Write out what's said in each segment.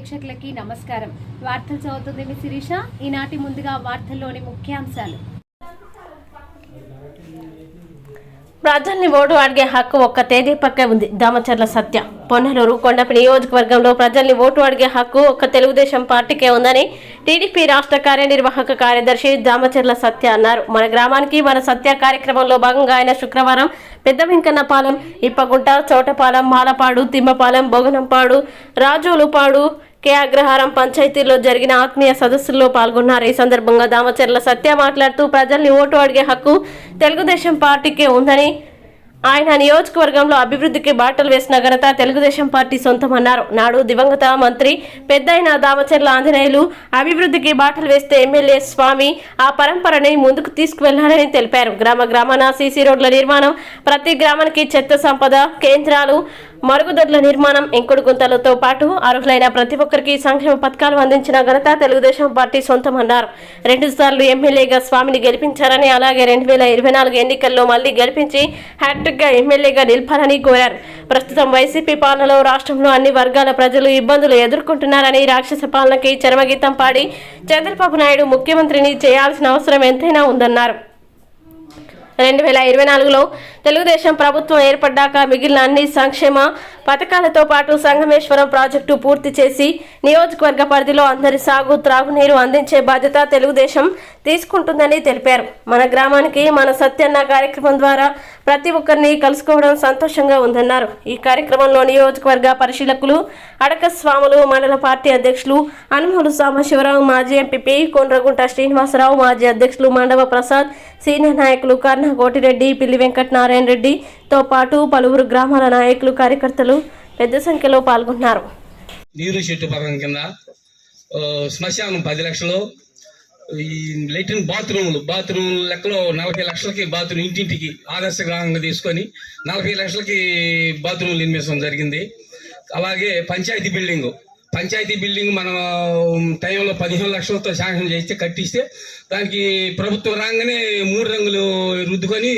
ప్రేక్షకులకి నమస్కారం. వార్తలు చదువుతుంది మీ శిరీష. ఈనాటి ముందుగా వార్తల్లోని ముఖ్యాంశాలు. ప్రజల్ని ఓటు అడిగే హక్కు ఒక్క తేదీ పక్కే ఉంది. దామచర్ల సత్య. పొన్నలూరు కొండపి నియోజకవర్గంలో ప్రజల్ని ఓటు అడిగే హక్కు ఒక్క తెలుగుదేశం పార్టీకే ఉందని టీడీపీ రాష్ట్ర కార్యనిర్వాహక కార్యదర్శి దామచర్ల సత్య అన్నారు. మన గ్రామానికి మన సత్య కార్యక్రమంలో భాగంగా ఆయన శుక్రవారం పెద్ద వెంకన్నపాలెం ఇప్పగుంట చోటపాలెం మాలపాడు తిమ్మపాలెం బొగనంపాడు రాజోలుపాడు కే అగ్రహారం పంచాయతీలో జరిగిన ఆత్మీయ సదస్సుల్లో పాల్గొన్నారు. ఈ సందర్భంగా దామచర్ల సత్య మాట్లాడుతూ ప్రజల్ని ఓటు అడిగే హక్కు తెలుగుదేశం పార్టీకే ఉందని ఆయన నియోజకవర్గంలో అభివృద్ధికి బాటలు వేసిన ఘనత తెలుగుదేశం పార్టీ సొంతమన్నారు. నాడు దివంగత మంత్రి పెద్దయిన దామచర్ల ఆంజనేయులు అభివృద్ధికి బాటలు వేస్తే ఎమ్మెల్యే స్వామి ఆ పరంపరని ముందుకు తీసుకువెళ్ళారని తెలిపారు. గ్రామ గ్రామాన సీసీ రోడ్ల నిర్మాణం ప్రతి గ్రామానికి చెత్త సంపద కేంద్రాలు మరుగుదొడ్ల నిర్మాణం ఎంకుడు గుంతలతో పాటు అర్హులైన ప్రతి ఒక్కరికి సంక్షేమ పథకాలు అందించిన ఘనత తెలుగుదేశం పార్టీ సొంతమన్నారు. రెండుసార్లు ఎమ్మెల్యేగా స్వామిని గెలిపించారని అలాగే రెండు వేల ఇరవై నాలుగు ఎన్నికల్లో మళ్ళీ గెలిపించి హ్యాట్రిక్గా ఎమ్మెల్యేగా నిలపాలని కోరారు. ప్రస్తుతం వైసీపీ పాలనలో రాష్ట్రంలో అన్ని వర్గాల ప్రజలు ఇబ్బందులు ఎదుర్కొంటున్నారని రాక్షస పాలనకి చరమగీతం పాడి చంద్రబాబు నాయుడు ముఖ్యమంత్రిని చేయాల్సిన అవసరం ఎంతైనా ఉందన్నారు. రెండు వేల ఇరవై నాలుగులో తెలుగుదేశం ప్రభుత్వం ఏర్పడ్డాక మిగిలిన అన్ని సంక్షేమ పథకాలతో పాటు సంగమేశ్వరం ప్రాజెక్టు పూర్తి చేసి నియోజకవర్గ పరిధిలో అందరి సాగు త్రాగునీరు అందించే బాధ్యత తెలుగుదేశం తీసుకుంటుందని తెలిపారు. మన గ్రామానికి మన సత్యన్న కార్యక్రమం ద్వారా ప్రతి ఒక్కరిని కలుసుకోవడం సంతోషంగా ఉందన్నారు. ఈ కార్యక్రమంలో నియోజకవర్గ పరిశీలకులు అడక స్వాములు మండల పార్టీ అధ్యక్షులు అనుమూలు సాంబశివరావు మాజీ ఎంపీ కొండ్రగుంట శ్రీనివాసరావు మాజీ అధ్యక్షులు మండవ ప్రసాద్ సీనియర్ నాయకులు కర్ణ కోటిరెడ్డి పిల్లి వెంకట నారాయణ రెడ్డితో పాటు పలువురు గ్రామాల నాయకులు కార్యకర్తలు పెద్ద సంఖ్యలో పాల్గొన్నారు. నీరు చెట్టు పథకం కింద శ్మశానం పది లక్షలు ఈ లెట్రిన్ బాత్రూములు బాత్రూమ్ లెక్కలో నలభై లక్షలకి బాత్రూమ్ ఇంటింటికి ఆదర్శ గ్రామంగా తీసుకొని నలభై లక్షలకి బాత్రూమ్లు నిర్మించడం జరిగింది. అలాగే పంచాయతీ బిల్డింగ్ పంచాయతీ బిల్డింగ్ మనం టైంలో పదిహేను లక్షలతో శాంక్షన్ చేస్తే కట్టిస్తే దానికి ప్రభుత్వం రాగానే మూడు రంగులు రుద్దుకొని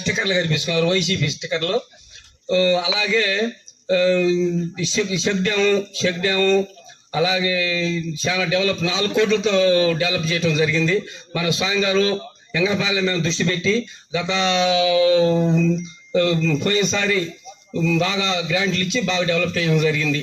స్టిక్కర్లు కనిపిస్తున్నారు వైసీపీ స్టిక్కర్లు. అలాగే శక్డ్యాము శక్డ్యాము అలాగే చాలా డెవలప్ నాలుగు కోట్లతో డెవలప్ చేయడం జరిగింది. మన స్వామి గారు ఎంగపాలెం మేము దృష్టి పెట్టి గత పోయినసారి బాగా గ్రాంట్లు ఇచ్చి బాగా డెవలప్ చేయడం జరిగింది.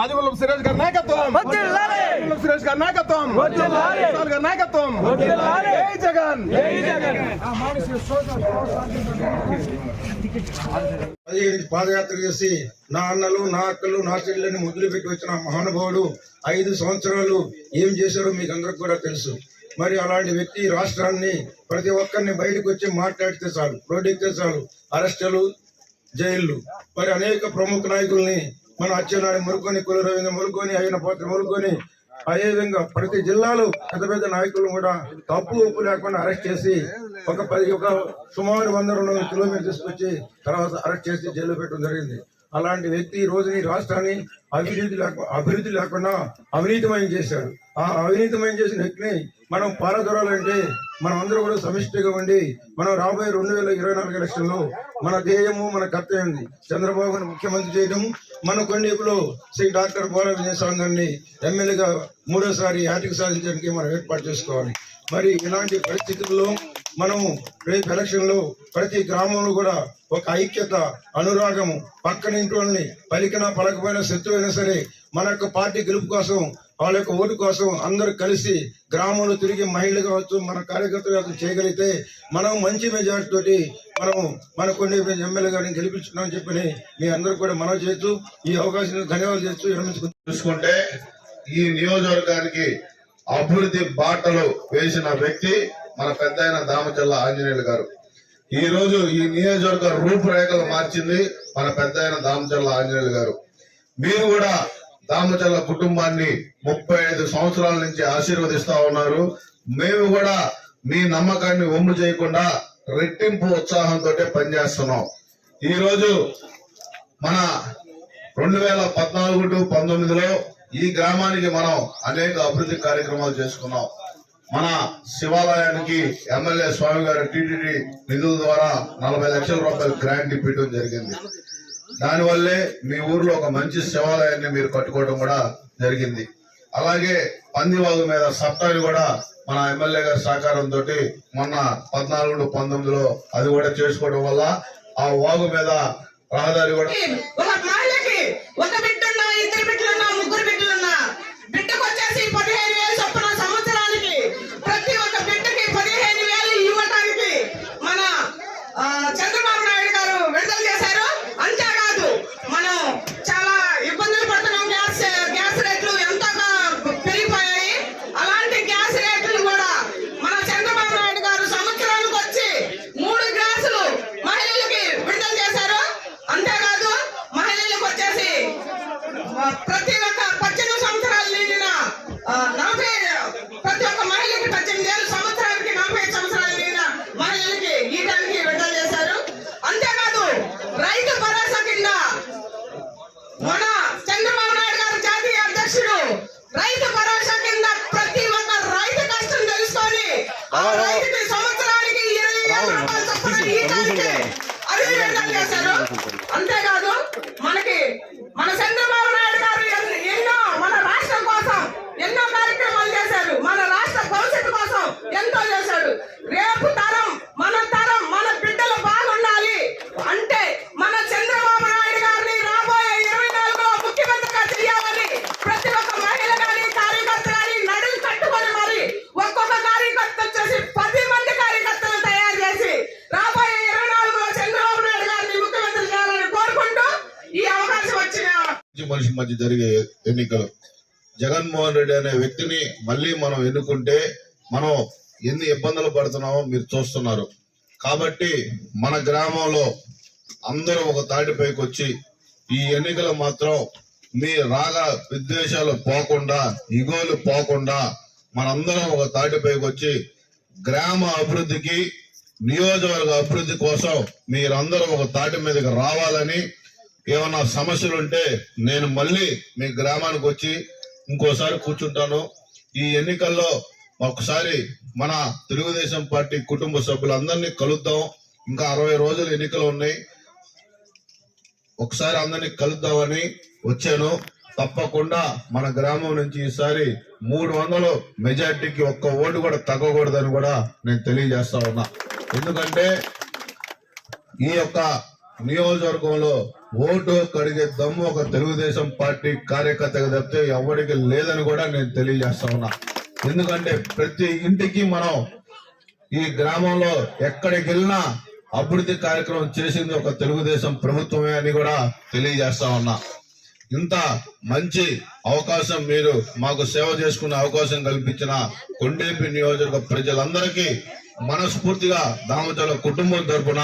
ఆదిమూలం సురేష్ గారి నాయకత్వం. సురేష్ గారి నాయకత్వం. గారి నాయకత్వం. జై జగన్. పదిహేను పాదయాత్ర చేసి నా అన్నలు నా అక్కలు నా చెల్లెని మొదలు పెట్టి వచ్చిన మహానుభావుడు ఐదు సంవత్సరాలు ఏం చేశారో మీకు అందరికి కూడా తెలుసు. మరి అలాంటి వ్యక్తి రాష్ట్రాన్ని ప్రతి ఒక్కరిని బయటకు వచ్చి మాట్లాడితే చాలు రోడ్డెక్కితే చాలు అరెస్టులు జైళ్ళు మరి అనేక ప్రముఖ నాయకుల్ని మన అచ్చెన్నాడు మురుకొని కుల రవీంద్ర మురుకొని అయిన పాత్ర మురుకొని అదే విధంగా ప్రతి జిల్లాలో పెద్ద పెద్ద నాయకులను కూడా తప్పు ఉప్పు లేకుండా అరెస్ట్ చేసి ఒక పది ఒక సుమారు వంద రెండు వందల కిలోమీటర్ తీసుకొచ్చి తర్వాత అరెస్ట్ చేసి జైల్లో పెట్టడం జరిగింది. అలాంటి వ్యక్తి ఈ రోజుని రాష్ట్రాన్ని అభివృద్ధి లేక అభివృద్ధి లేకుండా అవినీతిమయం చేశాడు. ఆ అవినీతిమయం చేసిన వ్యక్తిని మనం పారదొరాలంటే మనం అందరూ కూడా సమిష్టిగా ఉండి మనం రాబోయే రెండు వేల ఇరవై నాలుగు ఎలక్షన్లో మన ధ్యేయము మన కర్తవ్యం చంద్రబాబును ముఖ్యమంత్రి చేయడం మన కొండేపులో శ్రీ డాక్టర్ బోర విజయస్వామి గారిని ఎమ్మెల్యేగా మూడోసారి హ్యాట్రిక్ సాధించడానికి మనం ఏర్పాటు చేసుకోవాలి. మరి ఇలాంటి పరిస్థితుల్లో మనము రేపు ఎలక్షన్లో ప్రతి గ్రామంలో కూడా ఒక ఐక్యత అనురాగము పక్కన ఇంట్లోని వాళ్ళని పలికినా పలకపోయినా అయినా సరే మన యొక్క పార్టీ గెలుపు కోసం వాళ్ళ యొక్క ఓటు కోసం అందరూ కలిసి గ్రామంలో తిరిగి మహిళలు కావచ్చు మన కార్యకర్తలు కావచ్చు చేయగలిగితే మనం మంచి మెజార్టీ తోటి మనం మన కొన్ని ఎమ్మెల్యే గారిని గెలిపించుకున్నామని చెప్పి మీ అందరూ కూడా మనం చేస్తూ ఈ అవకాశం ధన్యవాదాలు చేస్తూ చూసుకుంటే ఈ నియోజకవర్గానికి అభివృద్ధి బాటలు వేసిన వ్యక్తి మన పెద్ద దామచల్ల ఆంజనేయులు గారు. ఈ రోజు ఈ నియోజకవర్గ రూపురేఖలు మార్చింది మన పెద్ద ఆయన దామచల్ల ఆంజనేయులు గారు. మీరు కూడా దామచల్ల కుటుంబాన్ని ముప్పై ఐదు సంవత్సరాల నుంచి ఆశీర్వదిస్తా ఉన్నారు. మేము కూడా మీ నమ్మకాన్ని ఒమ్ము చేయకుండా రెట్టింపు ఉత్సాహంతో పనిచేస్తున్నాం. ఈ రోజు మన రెండు వేల పద్నాలుగు టు పంతొమ్మిదిలో ఈ గ్రామానికి మనం అనేక అభివృద్ధి కార్యక్రమాలు చేసుకున్నాం. మన శివాలయానికి ఎమ్మెల్యే స్వామి గారు టీటీడీ నిధుల ద్వారా నలభై లక్షల రూపాయలు గ్రాంట్ ఇప్పించడం జరిగింది. దానివల్లే మీ ఊర్లో ఒక మంచి శివాలయాన్ని మీరు కట్టుకోవడం కూడా జరిగింది. అలాగే పందివాగు మీద సప్తాన్ని కూడా మన ఎమ్మెల్యే గారి సహకారంతో మొన్న పద్నాలుగు పంతొమ్మిదిలో అది కూడా చేసుకోవడం వల్ల ఆ వాగు మీద రహదారి కూడా ఆ, నలభై ప్రతి ఒక్క మహిళకి పద్దెనిమిది ఏళ్ళ సంవత్సరానికి నలభై ఐదు సంవత్సరాలు నిండిన మహిళలకి ఈటానికి విడుదల చేశారు అంతేకాదు రైతు భరోసా కింద మన చంద్రబాబు నాయుడు గారు జాతీయ అధ్యక్షుడు రైతు భరోసా కింద ప్రతి ఒక్క రైతు కష్టం తెలుసుకొని ఆ రైతుకి సంవత్సరానికి ఇరవై వేల రూపాయలు చొప్పున ఈయడానికి అది విడుదల చేశారు అంతేకాదు మనకి మన చంద్రబాబు నాయుడు గారు ఎన్- ఎన్నో మన రాష్ట్రం కోసం ఎన్నో కార్యక్రమాలు చేశారు మన రాష్ట్ర భవిష్యత్తు కోసం ఎంతో చేశాడు రేపు తరం మన తరం మన బిడ్డలు బాగుండాలి అంటే మన చంద్రబాబు నాయుడు గారిని రాబోయే ఇరవై నాలుగులో ముఖ్యమంత్రిగా చేయాలని ప్రతి ఒక్క మహిళ గాని కార్యకర్త గాని నడులు కట్టుకొని మరి ఒక్కొక్క కార్యకర్త వచ్చేసి పది మంది కార్యకర్తలు తయారు చేసి రాబోయే ఇరవై నాలుగులో చంద్రబాబు నాయుడు గారిని ముఖ్యమంత్రి చేయాలని కోరుకుంటూ ఈ అవకాశం వచ్చిన మనిషి మనిషి మధ్య జరిగే ఎన్నికలు. జగన్మోహన్ రెడ్డి అనే వ్యక్తిని మళ్ళీ మనం ఎన్నుకుంటే మనం ఎన్ని ఇబ్బందులు పడుతున్నామో మీరు చూస్తున్నారు. కాబట్టి మన గ్రామంలో అందరూ ఒక తాటిపైకి వచ్చి ఈ ఎన్నికలు మాత్రం మీ రాగ విద్వేషాలు పోకుండా ఇగోలు పోకుండా మనందరం ఒక తాటిపైకి వచ్చి గ్రామ అభివృద్ధికి నియోజకవర్గ అభివృద్ధి కోసం మీరందరూ ఒక తాటి మీదకి రావాలని ఏమన్నా సమస్యలు ఉంటే నేను మళ్ళీ మీ గ్రామానికి వచ్చి ఇంకోసారి కూర్చుంటాను. ఈ ఎన్నికల్లో ఒకసారి మన తెలుగుదేశం పార్టీ కుటుంబ సభ్యులందరినీ కలుద్దాం. ఇంకా అరవై రోజులు ఎన్నికలు ఉన్నాయి. ఒకసారి అందరినీ కలుద్దామని వచ్చాను. తప్పకుండా మన గ్రామం నుంచి ఈసారి మూడు వందలు మెజార్టీకి ఒక్క ఓటు కూడా తగ్గకూడదని కూడా నేను తెలియజేస్తా ఉన్నా. ఎందుకంటే ఈ యొక్క నియోజకవర్గంలో ఓటు కడిగే దమ్ము ఒక తెలుగుదేశం పార్టీ కార్యకర్తగా తప్పితే ఎవరికి లేదని కూడా నేను తెలియజేస్తా ఉన్నా. ఎందుకంటే ప్రతి ఇంటికి మనం ఈ గ్రామంలో ఎక్కడికి వెళ్ళినా అభివృద్ధి కార్యక్రమం చేసింది ఒక తెలుగుదేశం ప్రభుత్వమే అని కూడా తెలియజేస్తా ఉన్నా. ఇంత మంచి అవకాశం మీరు మాకు సేవ చేసుకునే అవకాశం కల్పించిన కొండేపి నియోజకవర్గ ప్రజలందరికీ మనస్ఫూర్తిగా దామచల కుటుంబం తరపున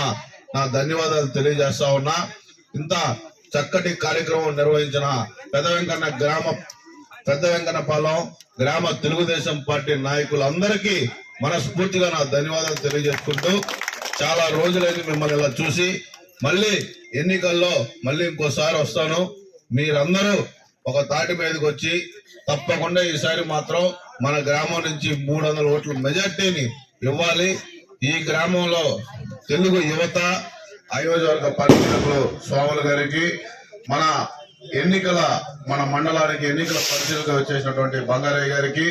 నా ధన్యవాదాలు తెలియజేస్తా ఉన్నా. ఇంత చక్కటి కార్యక్రమం నిర్వహించిన పెద్ద వెంకన్న గ్రామ పెద్ద వెంకన్నపాలెం గ్రామ తెలుగుదేశం పార్టీ నాయకులందరికీ మనస్ఫూర్తిగా నా ధన్యవాదాలు తెలియజేసుకుంటూ చాలా రోజులైంది మిమ్మల్ని ఇలా చూసి. మళ్ళీ ఎన్నికల్లో మళ్ళీ ఇంకోసారి వస్తాను. మీరందరూ ఒక తాటి మీదకి వచ్చి తప్పకుండా ఈసారి మాత్రం మన గ్రామం నుంచి మూడు వందల ఓట్ల మెజార్టీని ఇవ్వాలి. ఈ గ్రామంలో తెలుగు యువత అయోజవర్గ పరిశీలకులు స్వాముల గారికి మన ఎన్నికల మన మండలానికి ఎన్నికల పరిశీలక వచ్చేసినటువంటి బంగారయ్య గారికి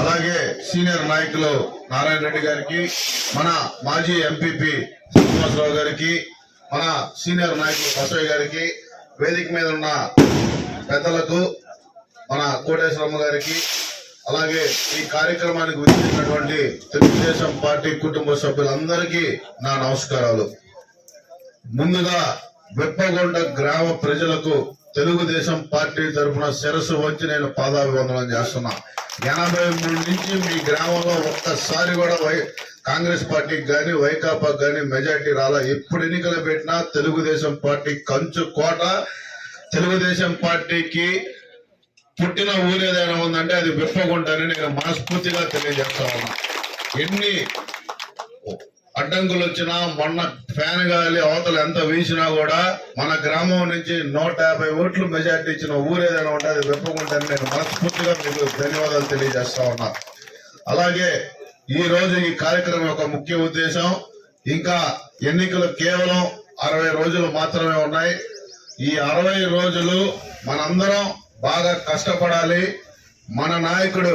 అలాగే సీనియర్ నాయకులు నారాయణ రెడ్డి గారికి మన మాజీ ఎంపీపీ శ్రీనివాసరావు గారికి మన సీనియర్ నాయకులు బసవయ్య గారికి వేదిక మీద ఉన్న పెద్దలకు మన కోటేశ్వరమ్మ గారికి అలాగే ఈ కార్యక్రమానికి వచ్చినటువంటి తెలుగుదేశం పార్టీ కుటుంబ సభ్యులందరికీ నా నమస్కారాలు. ముందుగా వెప్పగొండ గ్రామ ప్రజలకు తెలుగుదేశం పార్టీ తరఫున శిరస్సు వచ్చి నేను పాదాభివందనం చేస్తున్నా. ఎనభై మూడు నుంచి మీ గ్రామంలో ఒక్కసారి కూడా వై కాంగ్రెస్ పార్టీకి కానీ వైకాపాకి కానీ మెజార్టీ రాలా. ఎప్పుడు ఎన్నికలు పెట్టినా తెలుగుదేశం పార్టీ కంచు కోట. తెలుగుదేశం పార్టీకి పుట్టిన ఊరు ఏదైనా ఉందంటే అది విప్పగుంటని నేను మనస్ఫూర్తిగా తెలియజేస్తా ఉన్నా. ఎన్ని అడ్డంకులు వచ్చినా మొన్న ఫ్యాన్ గాలి అవతలు ఎంత వీసినా కూడా మన గ్రామం నుంచి నూట యాభై ఓట్లు మెజార్టీ ఇచ్చిన ఊరు ఏదైనా ఉంటే అది విప్పగుంటని నేను మనస్ఫూర్తిగా మీకు ధన్యవాదాలు తెలియజేస్తా ఉన్నా. అలాగే ఈ రోజు ఈ కార్యక్రమం యొక్క ముఖ్య ఉద్దేశం ఇంకా ఎన్నికలు కేవలం అరవై రోజులు మాత్రమే ఉన్నాయి. ఈ అరవై రోజులు మనందరం బాగా కష్టపడాలి. మన నాయకుడు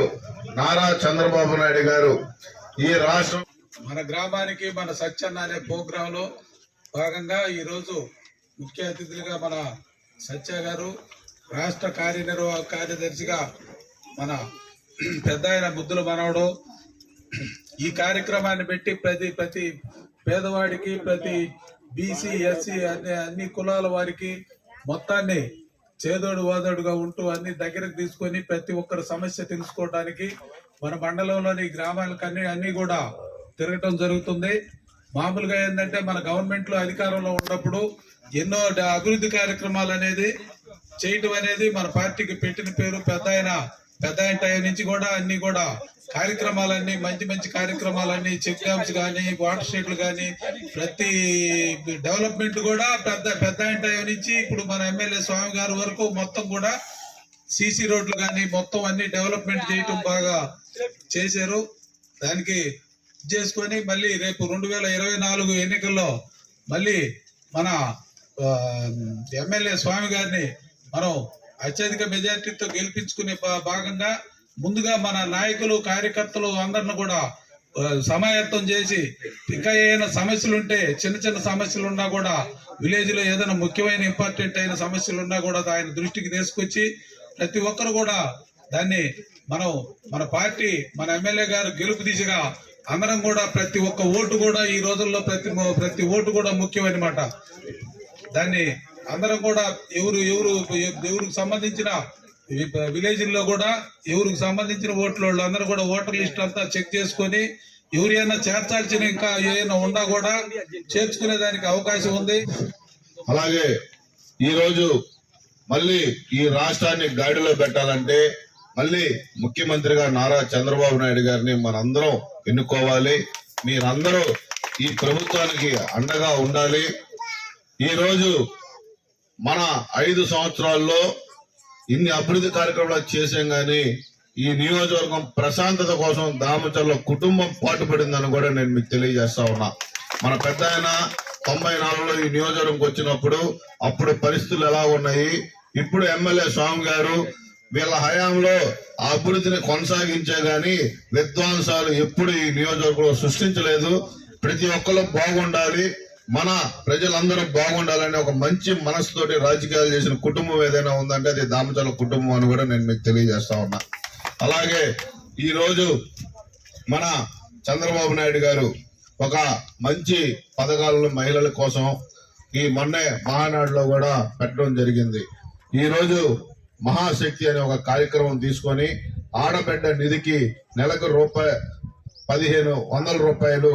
నారా చంద్రబాబు నాయుడు గారు ఈ రాష్ట్రం మన గ్రామానికి మన సత్యన్న అనే ప్రోగ్రామ్లో భాగంగా ఈరోజు ముఖ్య అతిథులుగా మన సత్య గారు రాష్ట్ర కార్యనిర్వాహక కార్యదర్శిగా మన పెద్ద ఆయన బుద్ధుల మనవడు. ఈ కార్యక్రమాన్ని పెట్టి ప్రతి ప్రతి పేదవాడికి ప్రతి బీసీ ఎస్సీ అన్ని అన్ని కులాల వారికి మొత్తాన్ని చేదోడు వాదోడుగా ఉంటూ అన్ని దగ్గరకు తీసుకొని ప్రతి ఒక్కరి సమస్య తెలుసుకోవడానికి మన మండలంలోని గ్రామాలకు అన్ని అన్ని కూడా తిరగటం జరుగుతుంది. మామూలుగా ఏంటంటే మన గవర్నమెంట్లో అధికారంలో ఉన్నప్పుడు ఎన్నో అభివృద్ధి కార్యక్రమాలు అనేది చేయటం అనేది మన పార్టీకి పెట్టిన పేరు పెద్ద పెద్ద ఆయన నుంచి కూడా అన్ని కూడా కార్యక్రమాలన్నీ మంచి మంచి కార్యక్రమాలన్నీ చెక్ డ్యామ్స్ కానీ వాటర్ షెడ్లు కానీ ప్రతి డెవలప్మెంట్ కూడా పెద్ద పెద్ద ఆయన నుంచి ఇప్పుడు మన ఎమ్మెల్యే స్వామి గారి వరకు మొత్తం కూడా సీసీ రోడ్లు కానీ మొత్తం అన్ని డెవలప్మెంట్ చేయటం బాగా చేశారు. దానికి చేసుకొని మళ్ళీ రేపు రెండు వేల ఇరవై నాలుగు ఎన్నికల్లో మళ్ళీ మన ఎమ్మెల్యే స్వామి గారిని మనం అత్యధిక మెజార్టీతో గెలిపించుకునే భాగంగా ముందుగా మన నాయకులు కార్యకర్తలు అందరిని కూడా సమాయత్తం చేసి ఇంకా ఏమైనా సమస్యలు ఉంటే చిన్న చిన్న సమస్యలు ఉన్నా కూడా విలేజ్లో ఏదైనా ముఖ్యమైన ఇంపార్టెంట్ అయిన సమస్యలు ఉన్నా కూడా ఆయన దృష్టికి తీసుకొచ్చి ప్రతి ఒక్కరు కూడా దాన్ని మనం మన పార్టీ మన ఎమ్మెల్యే గారు గెలుపు దిశగా అందరం కూడా ప్రతి ఒక్క ఓటు కూడా ఈ రోజుల్లో ప్రతి ప్రతి ఓటు కూడా ముఖ్యమన్నమాట దాన్ని అందరం కూడా ఎవరు ఎవరు ఎవరికి సంబంధించిన విలేజ్లో కూడా ఎవరికి సంబంధించిన ఓట్ల వాళ్ళు అందరూ కూడా ఓటర్ లిస్ట్ అంతా చెక్ చేసుకొని ఎవరైనా చేర్చాల్సిన ఇంకా ఏమైనా ఉన్నా కూడా చేర్చుకునే దానికి అవకాశం ఉంది. అలాగే ఈరోజు మళ్ళీ ఈ రాష్ట్రాన్ని గాడిలో పెట్టాలంటే మళ్ళీ ముఖ్యమంత్రిగా నారా చంద్రబాబు నాయుడు గారిని మనందరం ఎన్నుకోవాలి. మీరందరూ ఈ ప్రభుత్వానికి అండగా ఉండాలి. ఈరోజు మన ఐదు సంవత్సరాల్లో ఇన్ని అభివృద్ధి కార్యక్రమాలు చేసాం గాని ఈ నియోజకవర్గం ప్రశాంతత కోసం దామచర్ల కుటుంబం పాటుపడిందని కూడా నేను మీకు తెలియజేస్తా ఉన్నా. మన పెద్ద ఆయన తొంభై నాలుగులో ఈ నియోజకవర్గంకి వచ్చినప్పుడు అప్పుడు పరిస్థితులు ఎలా ఉన్నాయి? ఇప్పుడు ఎమ్మెల్యే స్వామి గారు వీళ్ళ హయాంలో ఆ అభివృద్ధిని కొనసాగించే గాని విధ్వంసాలు ఎప్పుడు ఈ నియోజకవర్గంలో సృష్టించలేదు. ప్రతి ఒక్కరు బాగుండాలి. మన ప్రజలందరూ బాగుండాలని ఒక మంచి మనసుతోటి రాజకీయాలు చేసిన కుటుంబం ఏదైనా ఉందంటే అది దామచల కుటుంబం అని కూడా నేను మీకు తెలియజేస్తా ఉన్నా. అలాగే ఈరోజు మన చంద్రబాబు నాయుడు గారు ఒక మంచి పథకాలను మహిళల కోసం ఈ మొన్నే మహానాడులో కూడా పెట్టడం జరిగింది. ఈరోజు మహాశక్తి అనే ఒక కార్యక్రమం తీసుకొని ఆడబిడ్డ నిధికి నెలకు రూపాయి పదిహేను వందల రూపాయలు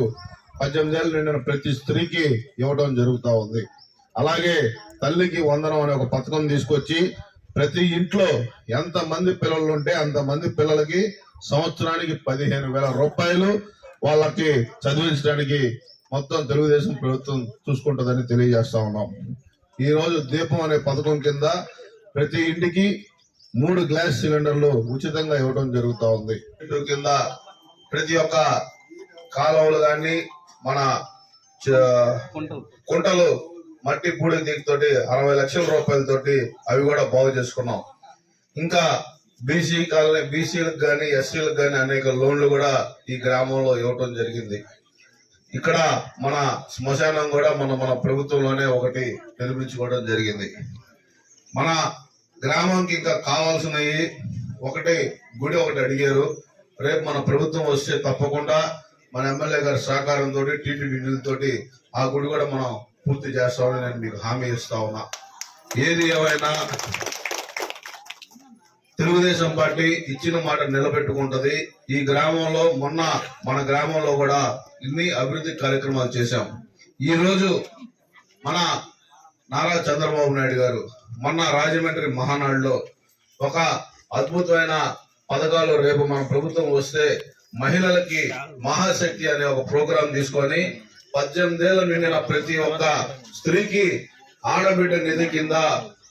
పద్దెనిమిది ఏళ్ళు నిండిన ప్రతి స్త్రీకి ఇవ్వడం జరుగుతూ ఉంది. అలాగే తల్లికి వందనం అనే ఒక పథకం తీసుకొచ్చి ప్రతి ఇంట్లో ఎంత మంది పిల్లలు ఉంటే అంతమంది పిల్లలకి సంవత్సరానికి పదిహేను వేల రూపాయలు వాళ్ళకి చదివించడానికి మొత్తం తెలుగుదేశం ప్రభుత్వం చూసుకుంటుందని తెలియజేస్తా ఉన్నాం. ఈరోజు దీపం అనే పథకం కింద ప్రతి ఇంటికి మూడు గ్లాస్ సిలిండర్లు ఉచితంగా ఇవ్వడం జరుగుతూ ఉంది. కింద ప్రతి ఒక్క కాలువలు కానీ మన చ- కుంటలు మట్టి పూడి దీనితోటి అరవై లక్షల రూపాయలతోటి అవి కూడా బాగు చేసుకున్నాం. ఇంకా బీసీ కాలనీ బీసీలకు కానీ ఎస్సీలకు కానీ అనేక లోన్లు కూడా ఈ గ్రామంలో ఇవ్వటం జరిగింది. ఇక్కడ మన శ్మశానం కూడా మన మన ప్రభుత్వంలోనే ఒకటి నిర్మించుకోవడం జరిగింది. మన గ్రామంకి ఇంకా కావాల్సినవి ఒకటి గుడి ఒకటి అడిగారు. రేపు మన ప్రభుత్వం వస్తే తప్పకుండా మన ఎమ్మెల్యే గారి సహకారంతో టీటీడీ నిధులతోటి ఆ గుడి కూడా మనం పూర్తి చేస్తామని నేను మీకు హామీ ఇస్తా ఉన్నా. ఏది ఏమైనా తెలుగుదేశం పార్టీ ఇచ్చిన మాట నిలబెట్టుకుంటది. ఈ గ్రామంలో మొన్న మన గ్రామంలో కూడా ఇన్ని అభివృద్ధి కార్యక్రమాలు చేశాం. ఈ రోజు మన నారా చంద్రబాబు నాయుడు గారు మొన్న రాజమండ్రి మహానాడులో ఒక అద్భుతమైన పథకాలు రేపు మన ప్రభుత్వం వస్తే మహిళలకి మహాశక్తి అనే ఒక ప్రోగ్రాం తీసుకొని పద్దెనిమిదేళ్ళ నిండిన ప్రతి ఒక్క స్త్రీకి ఆడబిడ్డ నిధి కింద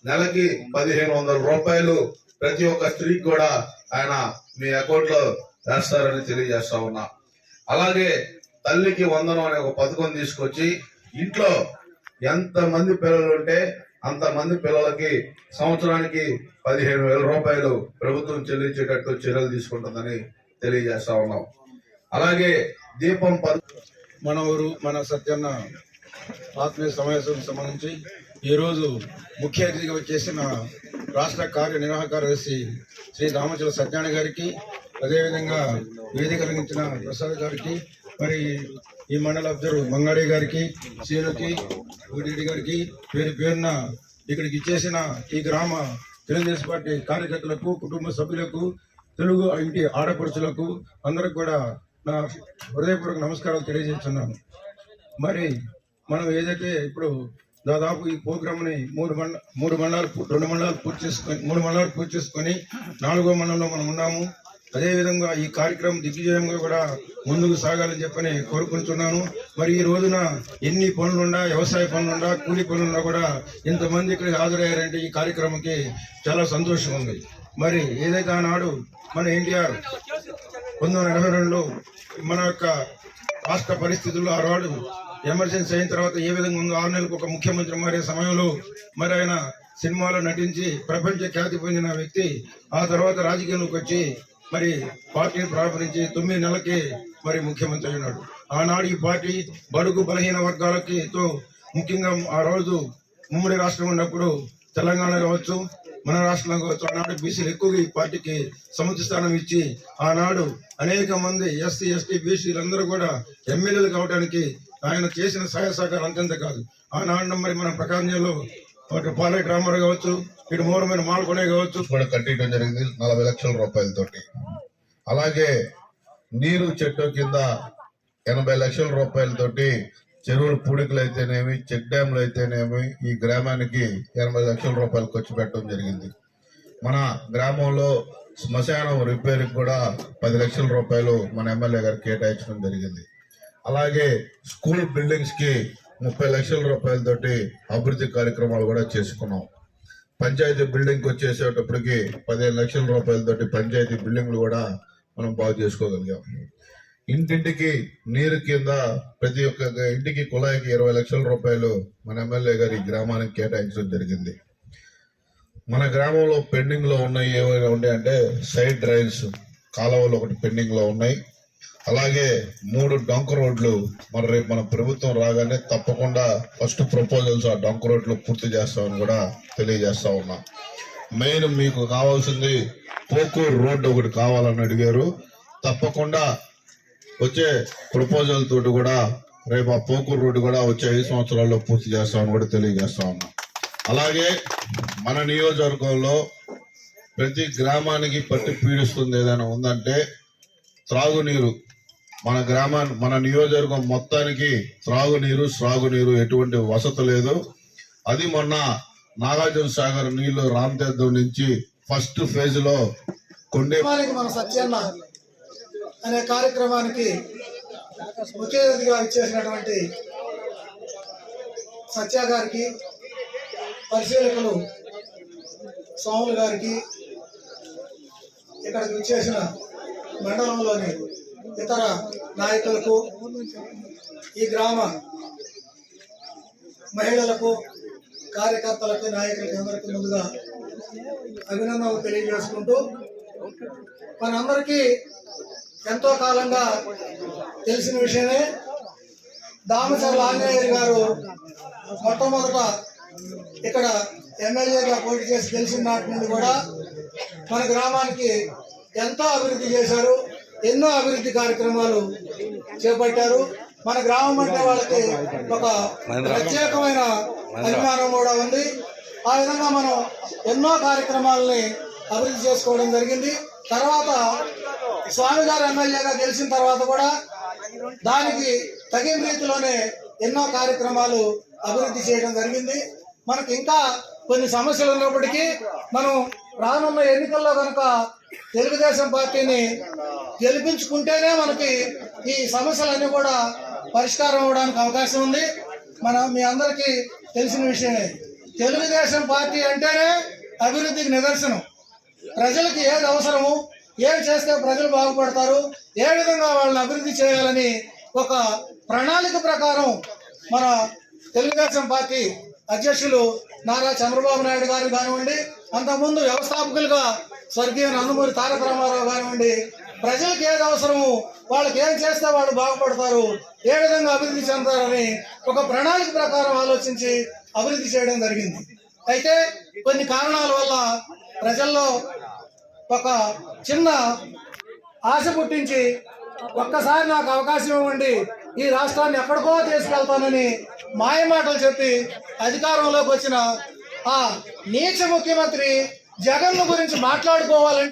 నెలకి పదిహేను వందల రూపాయలు ప్రతి ఒక్క స్త్రీకి కూడా ఆయన మీ అకౌంట్లో వేస్తారని తెలియజేస్తా ఉన్నా. అలాగే తల్లికి వందనం అనే ఒక పథకం తీసుకొచ్చి ఇంట్లో ఎంత మంది పిల్లలు ఉంటే అంత మంది పిల్లలకి సంవత్సరానికి పదిహేను వేల రూపాయలు ప్రభుత్వం చెల్లించేటట్టు చర్యలు తీసుకుంటుందని తెలియజేస్తా ఉన్నాం. అలాగే దీపం మన ఊరు మన సత్యన్న ఆత్మీయ సమావేశం సంబంధించి ఈరోజు ముఖ్య అతిథిగా వచ్చేసిన రాష్ట్ర కార్యనిర్వాహక కార్యదర్శి శ్రీ రామచల సత్యాన గారికి అదేవిధంగా వేదిక కలిగించిన ప్రసాద్ గారికి మరి ఈ మండల అబ్జర్వ్ మంగాడి గారికి సీనుకి రెడ్డి గారికి పేరు పేరున ఇక్కడికి ఇచ్చేసిన ఈ గ్రామ తెలుగుదేశం పార్టీ కార్యకర్తలకు కుటుంబ సభ్యులకు తెలుగు ఇంటి ఆడపడుచులకు అందరికి కూడా నా హృదయపూర్వక నమస్కారాలు తెలియజేస్తున్నాను. మరి మనం ఏదైతే ఇప్పుడు దాదాపు ఈ ప్రోగ్రామ్ని మూడు మండ మూడు మండలాలు పూ- రెండు మండలాలు పూర్తి చేసుకొని మూడు మండలాలు పూర్తి చేసుకొని నాలుగో మండలంలో మనం ఉన్నాము. అదేవిధంగా ఈ కార్యక్రమం దిగ్విజయంగా కూడా ముందుకు సాగాలని చెప్పని కోరుకుంటున్నాను. మరి ఈ రోజున ఎన్ని పనులున్నా వ్యవసాయ పనులున్నా కూలి పనులున్నా కూడా ఇంతమంది ఇక్కడికి హాజరయ్యారంటే ఈ కార్యక్రమంకి చాలా సంతోషం ఉంది. మరి ఏదైతే ఆనాడు మన ఎన్టీఆర్ పంతొమ్మిది వందల ఎనభై రెండులో మన యొక్క రాష్ట్ర పరిస్థితుల్లో ఆనాడు ఎమర్జెన్సీ అయిన తర్వాత ఏ విధంగా ఉందో ఆరు నెలలకు ఒక ముఖ్యమంత్రి మారే సమయంలో మరి ఆయన సినిమాలో నటించి ప్రపంచ ఖ్యాతి పొందిన వ్యక్తి ఆ తర్వాత రాజకీయంలోకి వచ్చి మరి పార్టీని ప్రారంభించి తొమ్మిది నెలలకి మరి ముఖ్యమంత్రి అయినాడు. ఆనాడు ఈ పార్టీ బడుగు బలహీన వర్గాలకి తో ముఖ్యంగా ఆ రోజు ఉమ్మడి రాష్ట్రం ఉన్నప్పుడు తెలంగాణ కావచ్చు మన రాష్ట్రంలో కావచ్చు ఆనాడు బీసీలు ఎక్కువగా ఈ పార్టీకి సముచిత స్థానం ఇచ్చి ఆనాడు అనేక మంది ఎస్సీ ఎస్టీ బీసీలందరూ కూడా ఎమ్మెల్యేలు కావడానికి ఆయన చేసిన సహాయ సహకారం అంతంత కాదు. ఆనాడు మరి మన ప్రకాశం జిల్లాలో అటు పాలక రామారావు కావచ్చు ఇటు మూలమైన మాల్కొనే కావచ్చు. కూడా కట్టేయడం జరిగింది నలభై లక్షల రూపాయలతోటి. అలాగే నీరు చెట్టు కింద ఎనభై లక్షల రూపాయలతోటి చెరువులు పూడికలు అయితేనేమి చెక్ డ్యాంలు అయితేనేమి ఈ గ్రామానికి ఎనభై లక్షల రూపాయలు ఖర్చు పెట్టడం జరిగింది. మన గ్రామంలో శ్మశానం రిపేర్కి కూడా పది లక్షల రూపాయలు మన ఎమ్మెల్యే గారు కేటాయించడం జరిగింది. అలాగే స్కూల్ బిల్డింగ్స్కి ముప్పై లక్షల రూపాయలతోటి అభివృద్ధి కార్యక్రమాలు కూడా చేసుకున్నాం. పంచాయతీ బిల్డింగ్కి వచ్చేసేటప్పటికి పదిహేను లక్షల రూపాయలతోటి పంచాయతీ బిల్డింగ్లు కూడా మనం బాగు చేసుకోగలిగాం. ఇంటింటికి నీరు కింద ప్రతి ఒక్క ఇంటికి కుళాయికి ఇరవై లక్షల రూపాయలు మన ఎమ్మెల్యే గారి ఈ గ్రామానికి కేటాయించడం జరిగింది. మన గ్రామంలో పెండింగ్లో ఉన్నాయి ఏమైనా ఉన్నాయి అంటే సైడ్ డ్రైన్స్ కాలువలు ఒకటి పెండింగ్లో ఉన్నాయి. అలాగే మూడు డొంక రోడ్లు మన రేపు మన ప్రభుత్వం రాగానే తప్పకుండా ఫస్ట్ ప్రపోజల్స్ ఆ డొంక రోడ్లు పూర్తి చేస్తామని కూడా తెలియజేస్తా ఉన్నా. మెయిన్ మీకు కావాల్సింది పోకూరు రోడ్డు ఒకటి కావాలని అడిగారు. తప్పకుండా వచ్చే ప్రపోజల్ తోటి కూడా రేపు ఆ పోకూరు రోడ్డు కూడా వచ్చే ఐదు సంవత్సరాల్లో పూర్తి చేస్తామని కూడా తెలియజేస్తా ఉన్నాం. అలాగే మన నియోజకవర్గంలో ప్రతి గ్రామానికి పట్టి పీడిస్తుంది ఏదైనా ఉందంటే త్రాగునీరు. మన గ్రామాన్ని మన నియోజకవర్గం మొత్తానికి త్రాగునీరు సాగునీరు ఎటువంటి వసతి లేదు. అది మొన్న నాగార్జున సాగర్ నీళ్ళు రామతీర్థం నుంచి ఫస్ట్ ఫేజ్లో కొండే మన సత్యన్న అనే కార్యక్రమానికి ముఖ్య అతిథిగా ఇచ్చేసినటువంటి సత్య గారికి పరిశీలకులు స్వాములు గారికి ఇక్కడికి విచ్చేసిన మండలంలోని ఇతర నాయకులకు ఈ గ్రామ మహిళలకు కార్యకర్తలకు నాయకులకు అందరికీ ముందుగా అభినందనలు తెలియజేసుకుంటూ మనందరికీ ఎంతో కాలంగా తెలిసిన విషయమే. దామచర్ల ఆంజనేయులు గారు మొట్టమొదట ఇక్కడ ఎమ్మెల్యేగా పోటీ చేసి గెలిచిన నాటి నుండి కూడా మన గ్రామానికి ఎంతో అభివృద్ధి చేశారు ఎన్నో అభివృద్ధి కార్యక్రమాలు చేపట్టారు. మన గ్రామం అంటే వాళ్ళకి ఒక ప్రత్యేకమైన అభిమానం కూడా ఉంది. ఆ విధంగా మనం ఎన్నో కార్యక్రమాలని అభివృద్ధి చేసుకోవడం జరిగింది. తర్వాత స్వామి గారు ఎమ్మెల్యేగా గెలిచిన తర్వాత కూడా దానికి తగిన రీతిలోనే ఎన్నో కార్యక్రమాలు అభివృద్ధి చేయడం జరిగింది. మనకి ఇంకా కొన్ని సమస్యలు ఉన్నప్పటికీ మనం రానున్న ఎన్నికల్లో కనుక తెలుగుదేశం పార్టీని గెలిపించుకుంటేనే మనకి ఈ సమస్యలన్నీ కూడా పరిష్కారం అవడానికి అవకాశం ఉంది. మన మీ అందరికీ తెలిసిన విషయమే. తెలుగుదేశం పార్టీ అంటేనే అభివృద్ధికి నిదర్శనం. ప్రజలకి ఏది అవసరము ఏం చేస్తే ప్రజలు బాగుపడతారు ఏ విధంగా వాళ్ళని అభివృద్ధి చేయాలని ఒక ప్రణాళిక ప్రకారం మన తెలుగుదేశం పార్టీ అధ్యక్షులు నారా చంద్రబాబు నాయుడు గారు కానివ్వండి అంతకుముందు వ్యవస్థాపకులుగా స్వర్గీయ నందమూరి తారక రామారావు కానివ్వండి ప్రజలకు ఏది అవసరము వాళ్ళకి ఏం చేస్తే వాళ్ళు బాగుపడతారు ఏ విధంగా అభివృద్ధి చెందారని ఒక ప్రణాళిక ప్రకారం ఆలోచించి అభివృద్ధి చేయడం జరిగింది. అయితే కొన్ని కారణాల వల్ల ప్రజల్లో ఒక చిన్న ఆశ పుట్టించి ఒక్కసారి నాకు అవకాశం ఇవ్వండి. ఈ రాష్ట్రాన్ని ఎక్కడికో తీసుకెళ్తానని మాయమాటలు చెప్పి అధికారంలోకి వచ్చిన ఆ నీచ ముఖ్యమంత్రి జగన్ గురించి మాట్లాడుకోవాలంటే